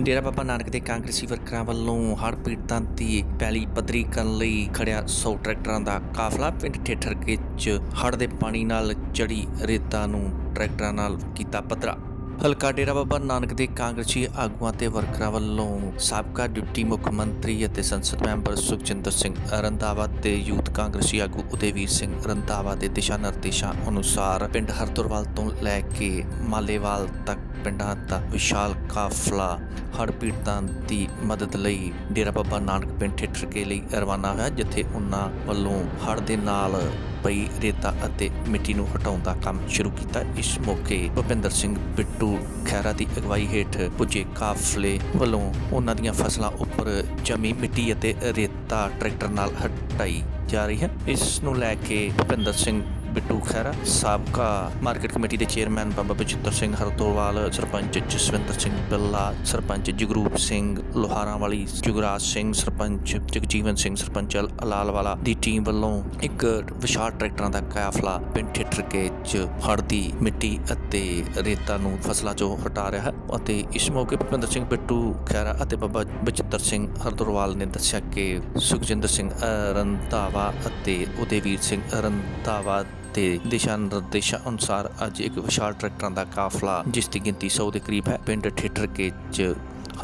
ਡੇਰਾ ਬਾਬਾ ਨਾਨਕ ਦੇ ਕਾਂਗਰਸੀ ਵਰਕਰਾਂ ਵੱਲੋਂ ਹੜ੍ਹ ਪੀੜਤਾਂ ਦੀ ਪੈਲੀ ਪੱਧਰੀ ਕਰਨ ਲਈ ਖੜਿਆ 100 ਟਰੈਕਟਰਾਂ ਦਾ ਕਾਫਲਾ। ਪਿੰਡ ਠੇਠਰ ਵਿੱਚ ਹੜ੍ਹ ਦੇ ਪਾਣੀ ਨਾਲ ਚੜੀ ਰੇਤਾ ਨੂੰ ਟਰੈਕਟਰਾਂ ਨਾਲ ਕੀਤਾ ਪੱਧਰਾ। ਹਲਕਾ ਡੇਰਾ ਬਾਬਾ ਨਾਨਕ ਦੇ ਕਾਂਗਰਸੀ ਆਗੂਆਂ ਤੇ ਵਰਕਰਾਂ ਵੱਲੋਂ ਸਾਬਕਾ ਡਿਪਟੀ ਮੁੱਖ ਮੰਤਰੀ ਅਤੇ ਸੰਸਦ ਮੈਂਬਰ ਸੁਖਜਿੰਦਰ ਸਿੰਘ ਰੰਧਾਵਾ ਤੇ ਯੂਥ ਕਾਂਗਰਸੀ ਆਗੂ ਉਦੇਵੀਰ ਸਿੰਘ ਰੰਧਾਵਾ ਦੇ ਦਿਸ਼ਾ ਨਿਰਦੇਸ਼ਾਂ ਅਨੁਸਾਰ ਪਿੰਡ ਹਰਦੁਰਵਾਲ ਤੋਂ ਲੈ ਕੇ ਮਾਲੇਵਾਲ ਤੱਕ ਪਿੰਡਾਂ ਦਾ ਵਿਸ਼ਾਲ ਕਾਫਲਾ, ਹੜ੍ਹ ਪੀੜਤਾਂ ਦੀ ਮਦਦ ਲਈ ਡੇਰਾ ਬਾਬਾ ਨਾਨਕ ਪਿੰਡ ਠੇਠਰਕੇ ਲਈ ਰਵਾਨਾ ਹੋਇਆ, ਜਿੱਥੇ ਉਹਨਾਂ ਵੱਲੋਂ ਹੜ੍ਹ ਦੇ ਨਾਲ ਪਈ ਰੇਤਾ ਅਤੇ ਮਿੱਟੀ ਨੂੰ ਹਟਾਉਣ ਦਾ ਕੰਮ ਸ਼ੁਰੂ ਕੀਤਾ। ਇਸ ਮੌਕੇ ਭੁਪਿੰਦਰ ਸਿੰਘ ਬਿੱਟੂ ਖੈਰਾ ਦੀ ਅਗਵਾਈ ਹੇਠ ਪੁੱਜੇ ਕਾਫਲੇ ਵੱਲੋਂ ਉਹਨਾਂ ਦੀਆਂ ਫਸਲਾਂ ਉੱਪਰ ਜਮੀ ਮਿੱਟੀ ਅਤੇ ਰੇਤਾ ਟਰੈਕਟਰ ਨਾਲ ਹਟਾਈ ਜਾ ਰਹੀ ਹੈ। ਇਸ ਨੂੰ ਲੈ ਕੇ ਭੁਪਿੰਦਰ ਸਿੰਘ ਬਿੱਟੂ ਖੈਰਾ ਸਾਬਕਾ ਮਾਰਕੀਟ ਕਮੇਟੀ ਦੇ ਚੇਅਰਮੈਨ ਬਾਬਾ ਬਚਿੱਤਰ ਸਿੰਘ ਹਰਦੋਵਾਲ ਸਰਪੰਚ ਜਸਵਿੰਦਰ ਸਿੰਘ ਬਿੱਲਾ, ਸਰਪੰਚ ਜਗਰੂਪ ਸਿੰਘ ਲੋਹਾਰਾਂ ਵਾਲੀ ਜੁਗਰਾਜ ਸਿੰਘ, ਸਰਪੰਚ ਜਗਜੀਵਨ ਸਿੰਘ, ਸਰਪੰਚ ਅਲਾਲਵਾਲਾ ਦੀ ਟੀਮ ਵੱਲੋਂ ਇੱਕ ਵਿਸ਼ਾਲ ਟਰੈਕਟਰਾਂ ਦਾ ਕਾਫਲਾ ਪਿੰਡ ਠੇਠਰਕੇ ਚ ਹੜ੍ਹ ਮਿੱਟੀ ਅਤੇ ਰੇਤਾ ਨੂੰ ਫਸਲਾਂ ਚੋਂ ਹਟਾ ਰਿਹਾ ਹੈ ਅਤੇ ਇਸ ਮੌਕੇ ਭੁਪਿੰਦਰ ਸਿੰਘ, ਬਿੱਟੂ ਖੈਰਾ ਅਤੇ ਬਾਬਾ ਬਚਿੱਤਰ ਸਿੰਘ ਹਰਦੋਵਾਲ ਨੇ ਦੱਸਿਆ ਕਿ ਸੁਖਜਿੰਦਰ ਸਿੰਘ ਰੰਧਾਵਾ ਅਤੇ ਉਦੇਵੀਰ ਸਿੰਘ ਰੰਧਾਵਾ ਤੇ ਦਿਸ਼ਾ ਨਿਰਦੇਸ਼ਾਂ ਅਨੁਸਾਰ ਅੱਜ ਇੱਕ ਵਿਸ਼ਾਲ ਟਰੈਕਟਰਾਂ ਦਾ ਕਾਫਲਾ, ਜਿਸ ਦੀ ਗਿਣਤੀ 100 ਦੇ ਕਰੀਬ ਹੈ, ਪਿੰਡ ਠੇਠਰ ਕੇ ਚ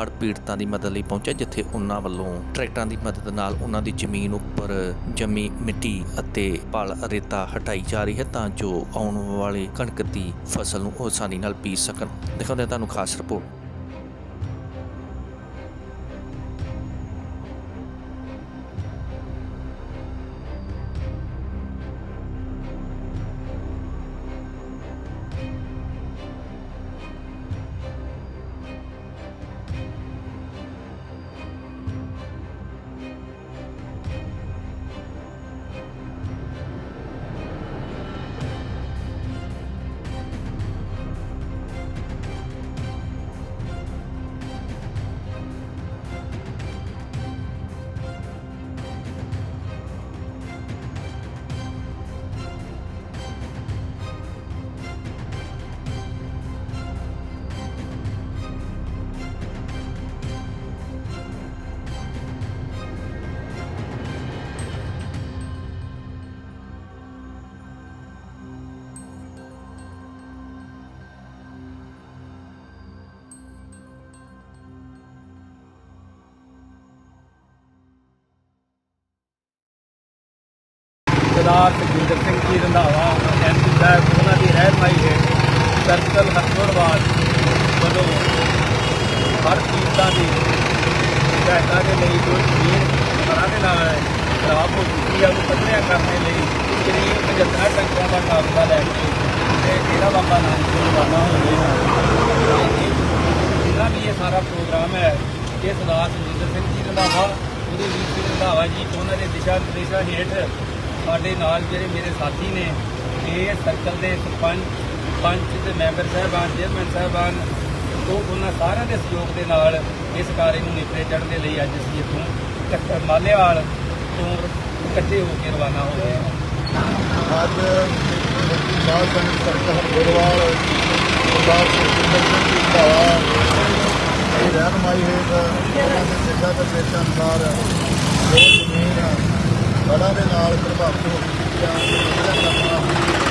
ਹੜ੍ਹ ਪੀੜਤਾਂ ਦੀ ਮਦਦ ਲਈ ਪਹੁੰਚਿਆ, ਜਿੱਥੇ ਉਹਨਾਂ ਵੱਲੋਂ ਟਰੈਕਟਰਾਂ ਦੀ ਮਦਦ ਨਾਲ ਉਹਨਾਂ ਦੀ ਜ਼ਮੀਨ ਉੱਪਰ ਜੰਮੀ ਮਿੱਟੀ ਅਤੇ ਪਲ ਰੇਤਾ ਹਟਾਈ ਜਾ ਰਹੀ ਹੈ, ਤਾਂ ਜੋ ਆਉਣ ਵਾਲੇ ਕਣਕ ਦੀ ਫਸਲ ਨੂੰ ਆਸਾਨੀ ਨਾਲ ਪੀ ਸਕਣ। ਦਿਖਾਉਂਦੇ ਹਾਂ ਤੁਹਾਨੂੰ ਖਾਸ ਰਿਪੋਰਟ। ਸਰਦਾਰ ਸੁਖਜਿੰਦਰ ਸਿੰਘ ਜੀ ਰੰਧਾਵਾ ਐਮਪੀ ਸਾਹਿਬ, ਉਹਨਾਂ ਦੀ ਰਹਿਨਮਾਈ ਹੇਠ ਸਰਕਲ ਹਸਪਤਾਲ ਵੱਲੋਂ ਹਰ ਚੀਜ਼ਾਂ ਦੀ ਸਹਾਇਤਾ ਦੇ ਲਈ ਜੋ ਜ਼ਮੀਨ ਘਰਾਂ ਦੇ ਨਾਲ ਖਰਾਬ ਹੋ ਚੁੱਕੀ ਹੈ ਉਹਨੂੰ ਪੱਧਰਿਆ ਕਰਨ ਦੇ ਲਈ ਕਰੀਬ 75 ਟੰਕਿਆਂ ਦਾ ਕਾਫਲਾ ਲੈ ਕੇ ਤੇ ਡੇਰਾ ਬਾਬਾ ਨਾਨਕ ਤੋਂ ਰਵਾਨਾ ਹੋ ਗਿਆ ਜਿਹੜਾ ਵੀ ਇਹ ਸਾਰਾ ਪ੍ਰੋਗਰਾਮ ਹੈ, ਇਹ ਸਰਦਾਰ ਸੁਖਜਿੰਦਰ ਸਿੰਘ ਜੀ ਰੰਧਾਵਾ, ਉਹਦੇ ਵੀਰ ਸਿੰਘ ਰੰਧਾਵਾ ਜੀ, ਉਹਨਾਂ ਦੇ ਦਿਸ਼ਾ ਨਿਰਦੇਸ਼ਾਂ ਹੇਠ ਸਾਡੇ ਨਾਲ ਜਿਹੜੇ ਮੇਰੇ ਸਾਥੀ ਨੇ, ਇਹ ਸਰਕਲ ਦੇ ਸਰਪੰਚ, ਪੰਚ ਤੇ ਮੈਂਬਰ ਸਾਹਿਬਾਨ ਚੇਅਰਮੈਨ ਸਾਹਿਬਾਨ ਤੋਂ ਉਹਨਾਂ ਸਾਰਿਆਂ ਦੇ ਸਹਿਯੋਗ ਦੇ ਨਾਲ ਇਸ ਕਾਰਜ ਨੂੰ ਨਿਪਰੇ ਚੜ੍ਹਨ ਦੇ ਲਈ ਅੱਜ ਅਸੀਂ ਇੱਥੋਂ ਇਕੱਠੇ ਮਾਲੇਵਾਲ ਤੋਂ ਇਕੱਠੇ ਹੋ ਕੇ ਰਵਾਨਾ ਹੋ ਗਏ ਹਾਂ। ਅੱਜ ਸਾਧ ਸੰਗਤ ਸਰਕਲ ਹਰਗੋਰਵਾਲ ਸਰਦਾਰ ਸੁਖਜਿੰਦਰ ਸਿੰਘ ਜੀ ਧਾਵਾ ਦੀ ਰਹਿਨਮਾਈ ਹੇਠ ਉਹਨਾਂ ਦੇ ਸਿੱਖਿਆ ਤੇ ਪੇਸ਼ਾ ਅਨੁਸਾਰ ਜੋ ਜ਼ਮੀਨ ਬੜਾ ਦੇ ਨਾਲ ਪ੍ਰਭਾਵਿਤ ਹੋ ਚੁੱਕੀ ਆ